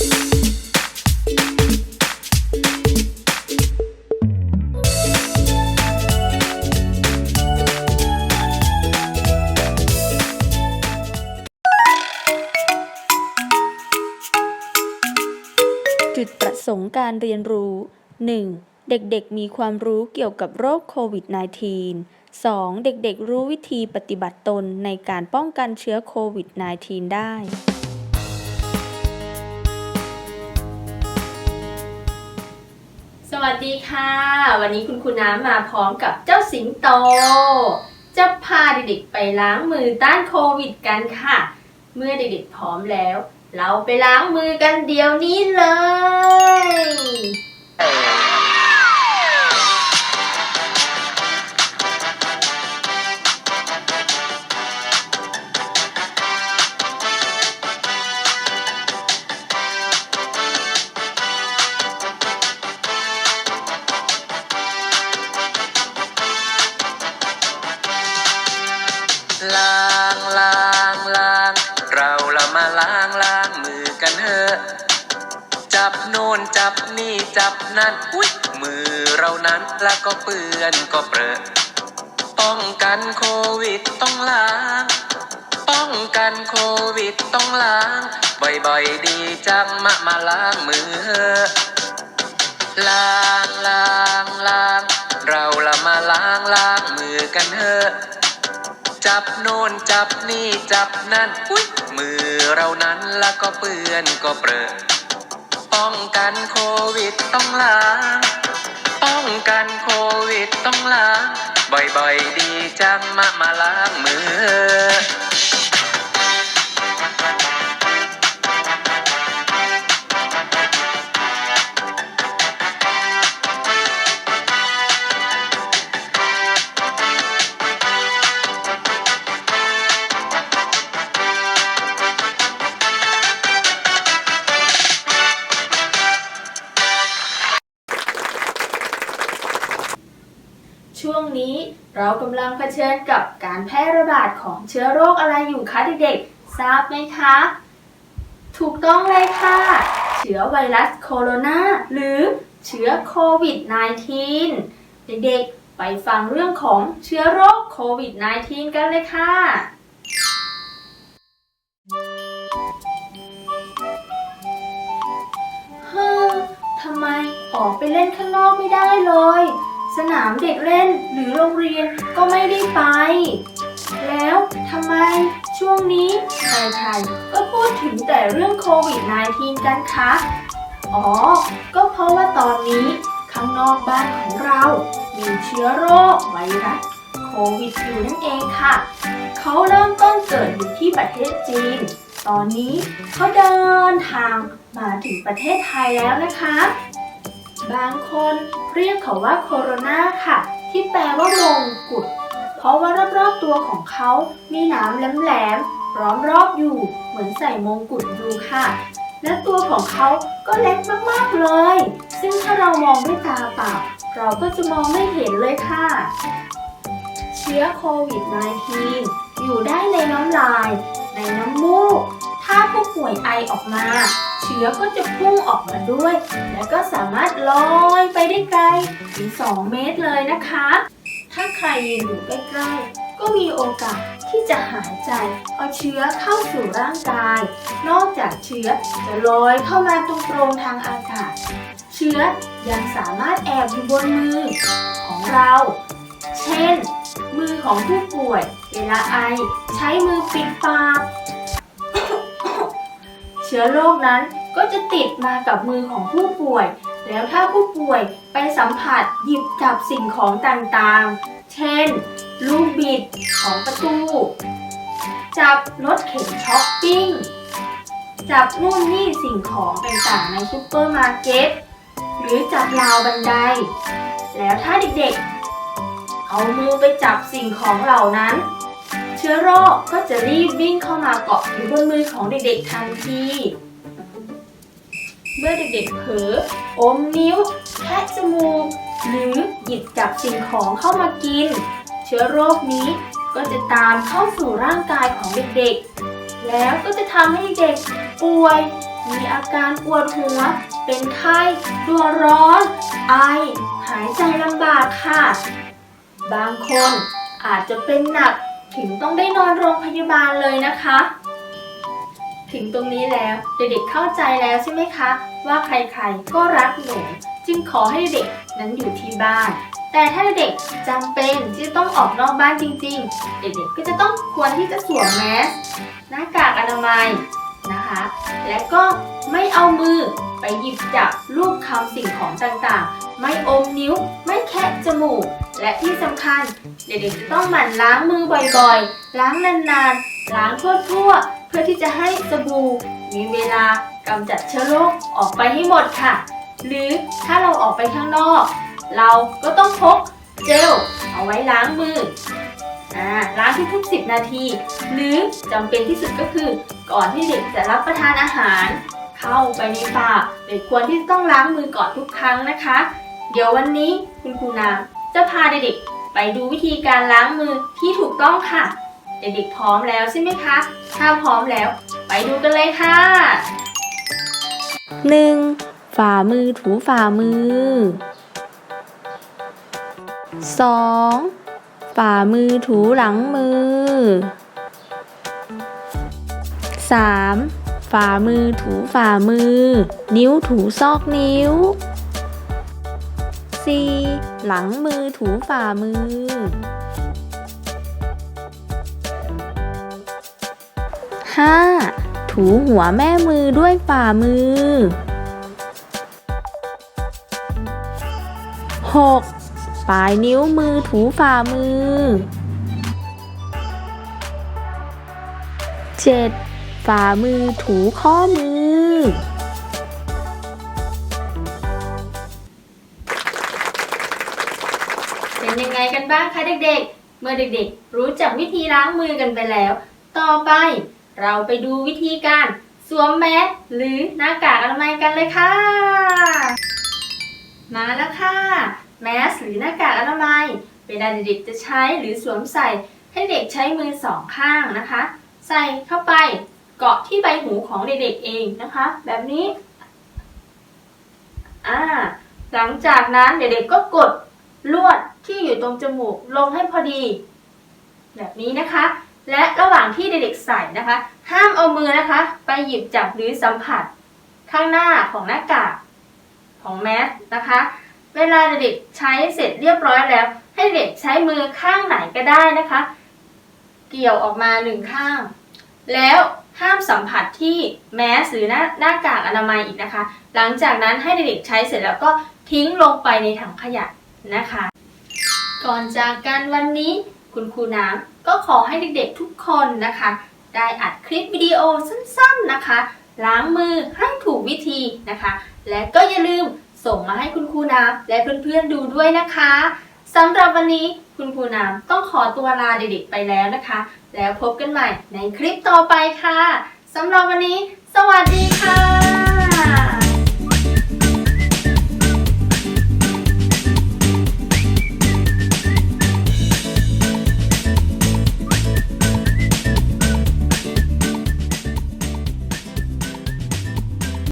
จุดประสงค์การเรียนรู้ 1. เด็กๆ มีความรู้เกี่ยวกับโรคโควิด -19 2. เด็กๆ รู้วิธีปฏิบัติตนในการป้องกันเชื้อโควิด -19 ได้ สวัสดีค่ะ วันนี้คุณครูน้ำมาพร้อมกับเจ้าสิงโต จะพาเด็กๆไปล้างมือต้านโควิดกันค่ะ เมื่อเด็กๆพร้อมแล้ว เราไปล้างมือกันเดี๋ยวนี้เลย ล้างล้างล้างเราละมาล้างล้างมือกันเถอะจับโน่นจับนี่จับนั่นอุ๊ยมือเรานั้นแล้วก็เปื้อนก็เปรอะป้องกันโควิดต้องล้าง ป้องกันโควิดต้องล้าง บ่อยๆดีจังมามาล้างมือล้างล้างล้างเราละมาล้างล้างมือกันเถอะ จับโน่นจับนี่จับนั่นอุ้ยมือเรานั้นแล้วก็เปื้อนก็เปรอะป้องกันโควิดต้องล้างป้องกันโควิดต้องล้างบ่อยๆดีจังมามาล้างมือ เรากำลังเผชิญกับการแพร่ระบาดของเชื้อโรคอะไรอยู่คะเด็กๆ ทราบไหมคะ ถูกต้องเลยค่ะ เชื้อไวรัสโคโรนาหรือเชื้อโควิด -19 เด็กๆ ไปฟังเรื่องของเชื้อโรคโควิด -19 กันเลยค่ะ เฮ้อทำไมออกไปเล่นข้างนอกไม่ได้เลย สนามเด็กเล่นหรือโรงเรียนก็ไม่ได้ไป แล้วทำไมช่วงนี้ใครๆก็พูดถึงแต่เรื่องโควิด -19 กันคะ อ๋อ ก็เพราะว่าตอนนี้ข้างนอกบ้านของเรา มีเชื้อโรคไวรัสโควิดอยู่นั่นเองค่ะ เขาเริ่มต้นเกิดอยู่ที่ประเทศจีน ตอนนี้เขาเดินทางมาถึงประเทศไทยแล้วนะคะ บางคนเรียกเขาว่าโคโรนาค่ะ ที่แปลว่ามงกุฎเพราะว่ารอบๆตัวของเขามีหนามแหลมๆล้อมรอบอยู่เหมือนใส่มงกุฎอยู่ค่ะ และตัวของเขาก็เล็กมากๆเลย ซึ่งถ้าเรามองด้วยตาเปล่าเราก็จะมองไม่เห็นเลยค่ะ เชื้อโควิด -19 อยู่ได้ในน้ำลาย ในน้ำมูก ถ้าผู้ป่วยไอออกมา ชื้อก็จะพุ่งออกมาด้วย แล้วก็สามารถลอยไปได้ไกลถึง 2 เมตรเลยนะคะ ถ้าใครยืนอยู่ใกล้ๆ ก็มีโอกาสที่จะหายใจเอาเชื้อเข้าสู่ร่างกาย นอกจากเชื้อจะลอยเข้ามาตรงๆทางอากาศ เชื้อยังสามารถแอบอยู่บนมือของเรา เช่น มือของผู้ป่วย เวลาไอใช้มือปิดปาก เชื้อโรคนั้น ก็จะติดมากับมือของผู้ป่วย แล้วถ้าผู้ป่วยไปสัมผัสหยิบจับสิ่งของต่างๆ เช่น ลูกบิดของประตู จับรถเข็นช้อปปิ้ง จับนู่นนี่สิ่งของต่างๆในซูเปอร์มาร์เก็ต หรือจับราวบันได แล้วถ้าเด็กๆ เอามือไปจับสิ่งของเหล่านั้นเชื้อโรคก็จะรีบวิ่งเข้ามาเกาะอยู่บนมือของเด็กๆทันที เมื่อเด็กๆเผลออมนิ้ว แคะจมูก หรือหยิบจับสิ่งของเข้ามากิน เชื้อโรคนี้ก็จะตามเข้าสู่ร่างกายของเด็กๆ แล้วก็จะทำให้เด็กป่วยมมีอาการปวดหัว เป็นไข้ ตัวร้อน ไอ หายใจลำบากค่ะ บางคนอาจจะเป็นหนักถึงต้องได้นอนโรงพยาบาลเลยนะคะ ถึงตรงนี้แล้วเด็กๆเข้าใจแล้วใช่ไหมคะ ว่าใครๆก็รักหนูจึงขอให้เด็กนั้นอยู่ที่บ้าน แต่ถ้าเด็กจำเป็นที่จะต้องออกนอกบ้านจริงๆ เด็กๆก็จะต้องควรที่จะสวมแมสหน้ากากอนามัยนะคะ และก็ไม่เอามือไปหยิบจับลูกคำสิ่งของต่างๆ ไม่อมนิ้ว ไม่แคะจมูก และที่สำคัญ เด็กๆจะต้องหมั่นล้างมือบ่อยๆ ล้างนานๆ ล้างทั่วๆ เพื่อที่จะให้สบู่มีเวลากำจัดเชื้อโรคออกไปให้หมดค่ะ หรือถ้าเราออกไปข้างนอก เราก็ต้องพกเจลเอาไว้ล้างมืออ่าล้างทุกๆ10 นาที หรือจำเป็นที่สุดก็คือ ก่อนที่เด็กจะรับประทานอาหาร เข้าไปในปากเด็กควรที่ต้องล้างมือก่อนทุกครั้งนะคะ เดี๋ยววันนี้คุณครูนาจะพาเด็กๆไปดูวิธีการล้างมือที่ถูกต้องค่ะ เด็กๆพร้อมแล้วใช่ไหมคะ ถ้าพร้อมแล้ว ไปดูกันเลยค่ะ 1. ฝ่ามือถูฝ่ามือ 2. ฝ่ามือถูหลังมือ 3. ฝ่ามือถูฝ่ามือ นิ้วถูซอกนิ้ว 4. หลังมือถูฝ่ามือ 5. ถูหัวแม่มือด้วยฝ่ามือ 6. ปลายนิ้วมือถูฝ่ามือ 7. ฝ่ามือถูข้อมือ เป็นยังไงกันบ้างคะเด็กๆ เมื่อเด็กๆ รู้จักวิธีล้างมือกันไปแล้ว ต่อไป เราไปดูวิธีการสวมแมสหรือหน้ากากอนามัยกันเลยค่ะ มาแล้วค่ะ แมสหรือหน้ากากอนามัยเวลาเด็กๆจะใช้หรือสวมใส่ให้เด็กใช้มือสองข้างนะคะ ใส่เข้าไปเกาะที่ใบหูของเด็กๆเองนะคะ แบบนี้อ่าหลังจากนั้นเด็กๆก็กดลวดที่อยู่ตรงจมูกลงให้พอดี แบบนี้นะคะ และระหว่างที่เด็กๆใส่นะคะ ห้ามเอามือนะคะ ไปหยิบจับหรือสัมผัส ข้างหน้าของหน้ากากของแมสนะคะ เวลาเด็กๆใช้เสร็จเรียบร้อยแล้ว ให้เด็กใช้มือข้างไหนก็ได้นะคะ เกี่ยวออกมาหนึ่งข้าง แล้วห้ามสัมผัสที่แมสหรือหน้าหน้ากากอนามัยอีกนะคะ หลังจากนั้นให้เด็กๆใช้เสร็จแล้วก็ทิ้งลงไปในถังขยะนะคะ ก่อนจากกันวันนี้ คุณครูน้ำก็ขอให้เด็กๆทุกคนนะคะ ได้อัดคลิปวิดีโอสั้นๆนะคะ ล้างมือให้ถูกวิธีนะคะ และก็อย่าลืมส่งมาให้คุณครูน้ำและเพื่อนๆดูด้วยนะคะสำหรับวันนี้คุณครูน้ำต้องขอตัวลาเด็กๆไปแล้วนะคะ แล้วพบกันใหม่ในคลิปต่อไปค่ะสำหรับวันนี้ สวัสดี